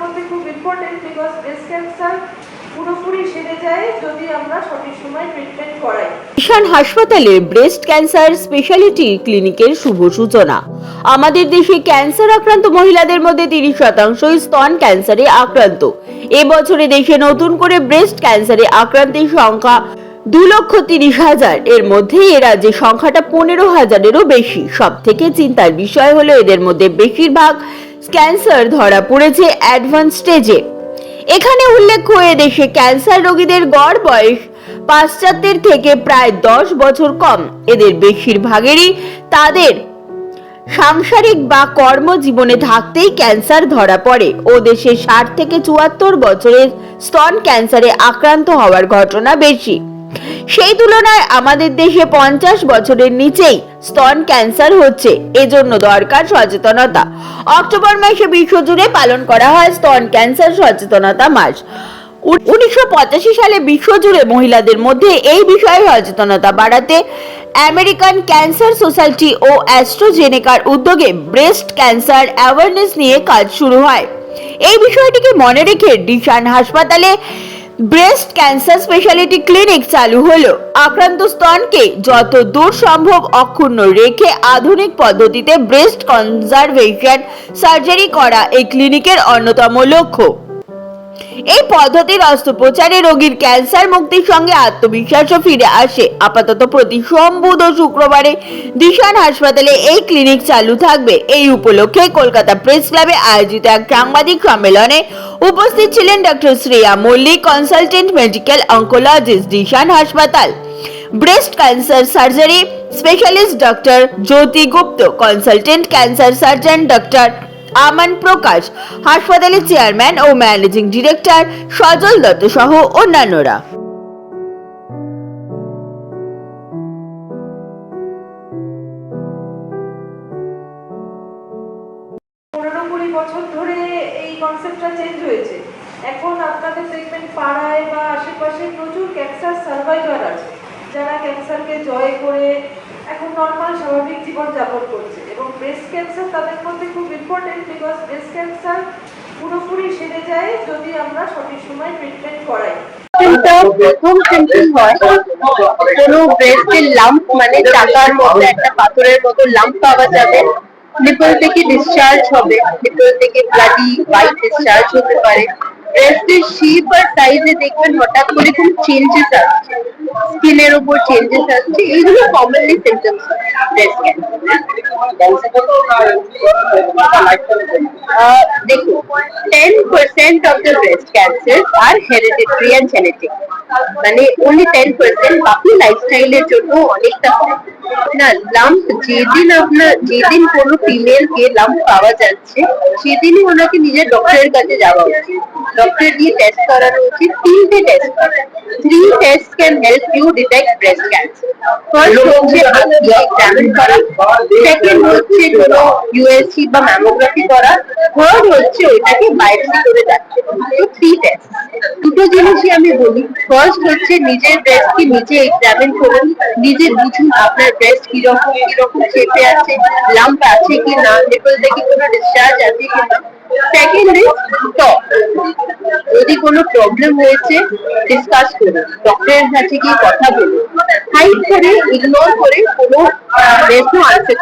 করতে খুব important because breast cancer ক্যান্সারে আক্রান্ত এবছরে দেশে নতুন করে ব্রেস্ট ক্যান্সারে আক্রান্তের সংখ্যা দু লক্ষ তিরিশ হাজার। এর মধ্যে এ রাজ্যে সংখ্যাটা পনেরো হাজারেরও বেশি। সব থেকে চিন্তার বিষয় হলো এদের মধ্যে বেশিরভাগ ক্যান্সার ধরা পড়েছে অ্যাডভান্স স্টেজে। এখানে উল্লেখ্য দেশে ক্যান্সার রোগীদের গড় বয়স পাশ্চাত্যের থেকে প্রায় দশ বছর কম। এদের বেশিরভাগেরই তাদের সাংসারিক বা কর্মজীবনে থাকতেই ক্যান্সার ধরা পড়ে ও দেশে ষাট থেকে চুয়াত্তর বছরের স্তন ক্যান্সারে আক্রান্ত হওয়ার ঘটনা বেশি। সেই তুলনায় আমাদের দেশে পঞ্চাশ বছরের নিচেই স্তন ক্যান্সার হচ্ছে। এজন্য দরকার সচেতনতা। অক্টোবর মাসে বিশ্বজুড়ে পালন করা হয় স্তন ক্যান্সার সচেতনতা মাস। উনিশশো সালে বিশ্বজুড়ে মহিলাদের মধ্যে এই বিষয়ে সচেতনতা বাড়াতে আমেরিকান ক্যান্সার সোসাইটি ও অ্যাস্ট্রোজেনেকার উদ্যোগে ব্রেস্ট ক্যান্সার অ্যাওয়ারনেস নিয়ে কাজ শুরু হয়। এই বিষয়টিকে মনে রেখে ডিশান হাসপাতালে ব্রেস্ট ক্যান্সার স্পেশালিটি ক্লিনিক চালু হলো। আক্রান্ত স্তনকে যত দূর সম্ভব অক্ষুণ্ণ রেখে আধুনিক পদ্ধতিতে ব্রেস্ট কনজারভেশন সার্জারি করা এই ক্লিনিকের অন্যতম লক্ষ্য। এই পদ্ধতির অস্ত্রোপচারে রোগীর ক্যান্সার মুক্তির সঙ্গে আত্মবিশ্বাসও ফিরে আসে। আপাতত প্রতি সোম বুধ ও শুক্রবারে দিশান হাসপাতালে এই ক্লিনিক চালু থাকবে। এই উপলক্ষে কলকাতা প্রেস ক্লাবে আয়োজিত এক সাংবাদিক সম্মেলনে উপস্থিত ছিলেন doctor Shreya Mallick, consultant medical oncologist Dishan হাসপাতাল, breast cancer surgery specialist doctor Jyoti Gupta, consultant cancer surgeon doctor Aman Prakash, হাসপাতালের চেয়ারম্যান ও ম্যানেজিং ডিরেক্টর সজল দত্ত সহ অন্যান্যরা। যারা ক্যান্সারকে জয় করে এখন নর্মাল স্বাভাবিক জীবন যাপন করছে। এবং ব্রেস্ট ক্যান্সার তাদের মধ্যে খুব ইম্পর্টেন্ট বিকজ ব্রেস্ট ক্যান্সার পুরোপুরি সেরে যায় যদি আমরা সঠিক সময় ট্রিটমেন্ট করাই। হয় মানে থেকে ডিসচার্জ হবে থেকে ডিসচার্জ হতে পারে। আর সাইজে দেখবেন হঠাৎ করে চেঞ্জেস আসছে। স্কিনের উপর চেঞ্জেস আসছে। এইগুলো কমনলি সিমটমস ব্রেস্ট Uh, দেখুন ten percent of the breast cancer R hereditary and genetic মানে ওনলি টেন পার্সেন্ট বাকি লাইফস্টাইলের জন্য অনেকটা হয় না লাম্প যেদিন আপনার যেদিন কোনো ফিমেল কে লাম্প পাওয়া যাচ্ছে সেদিনই ওনাকে নিজের ডক্টরের কাছে যাওয়া উচিত। ডক্টর দিয়ে টেস্ট করানো উচিত তিনটে test three test can help you detect breast cancer first হচ্ছে এক্সামিন করা সেকেন্ড হচ্ছে কোনো ইউএসসি বা ম্যামোগ্রাফি করা থার্ড হচ্ছে ওইটাকে বায়োপসি করে দেখা তো থ্রি টেস্ট দুটো জিনিসই আমি বলি। ফার্স্ট হচ্ছে নিজের ব্রেস্টকে নিজে এক্সামিন করুন। নিজে বুঝুন আপনার ব্রেস্ট কীরকম কীরকম শেপে আছে লাম্প আছে কি না লেভেল দেখে কোনো ডিসচার্জ আছে কি না। সেকেন্ড ইজ টক যদি কোনো প্রবলেম হয়েছে ডিসকাস করুন। ডক্টরের কাছে গিয়ে কথা বলুন। হাইট করে ইগনোর করে কোনো রেসো আনসার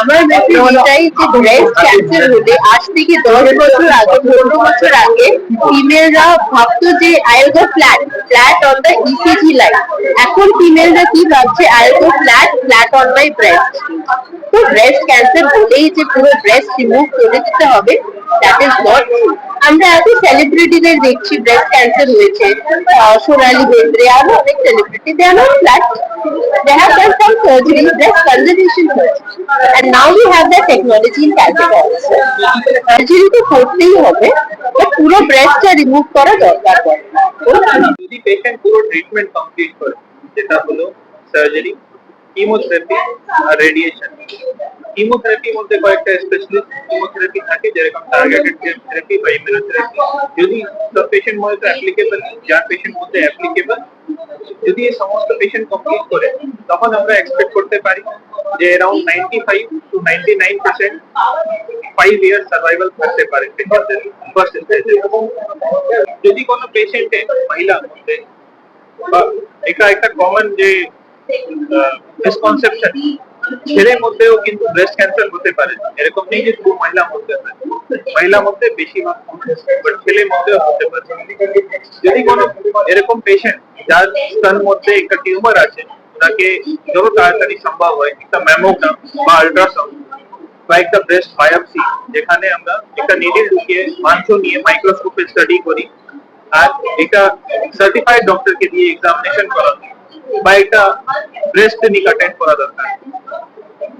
আমার মেসেজ এটাই যে ব্রেস্ট ক্যান্সার হলে আজ থেকে দশ বছর আগে, পনেরো বছর আগে ফিমেলরা ভাবতো যে I go flat flat on the ECG line এখন ফিমেলরা কি ভাবছে I go flat flat on my breast তো ব্রেস্ট ক্যান্সার বলেই যে পুরো ব্রেস্ট রিমুভ করে দিতে হবে দ্যাট ইজ নট আমরা এত সেলিব্রিটিদের দেখছি ব্রেস্ট ক্যান্সার হয়েছে। সোনালী বেন্দ্রে আরও অনেক celebrity they flat they have been some surgeries, breast conservation surgery. And now you have that technology in Calcutta also. Surgery তো করতেই হবে, but পুরো ব্রেস্টটা রিমুভ করা দরকার পড়ে যদি পেশেন্ট পুরো ট্রিটমেন্ট কমপ্লিট করে যেটা হলো সার্জারি কিমোথেরাপি আর রেডিয়েশন কিমোথেরাপির মধ্যে কয়েকটা স্পেশালিস্ট কিমোথেরাপি থাকে, যেরকম টার্গেটেড থেরাপি বা ইমিউনোথেরাপি যদি সব পেশেন্ট মধ্যে অ্যাপ্লিকেবল যার পেশেন্ট মধ্যে অ্যাপ্লিকেবল যদি এই সমস্ত পেশেন্ট কমপ্লিট করে, তখন আমরা এক্সপেক্ট করতে পারি যে around ninety five to ninety nine percent five year survival করতে পারে যদি কোনো পেশেন্টে মহিলা মধ্যে এটা একটা কমন যে মিসকনসেপশন ছেলের মধ্যেও কিন্তু ব্রেস্ট ক্যান্সার হতে পারে। এরকম নেই যে শুধু মহিলা মধ্যে মহিলা মধ্যে বেশিরভাগ ছেলের মধ্যেও হতে পারে। যদি কোনো এরকম পেশেন্ট যার স্তন মধ্যে একটা টিউমার আছে ওনাকে যত তাড়াতাড়ি সম্ভব হয়, একটা ম্যামোগ্রাম বা আল্ট্রাসাউন্ড বা একটা ব্রেস্ট বায়োপসি যেখানে আমরা একটা নিডিল ঢুকিয়ে মাংস নিয়ে মাইক্রোস্কোপে স্টাডি করি। আর এটা সার্টিফাইড ডক্টরকে দিয়ে এক্সামিনেশন করা একটা ব্রেস্ট ক্লিনিক অ্যাটেন্ড করা দরকার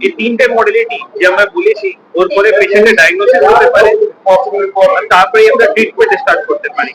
এই তিনটে মডেলিটি যে আমরা বলেছি ওর পরে পেশেন্টের ডায়াগনোসিস হতে পারে আর তারপরে আমরা ট্রিটমেন্ট স্টার্ট করতে পারি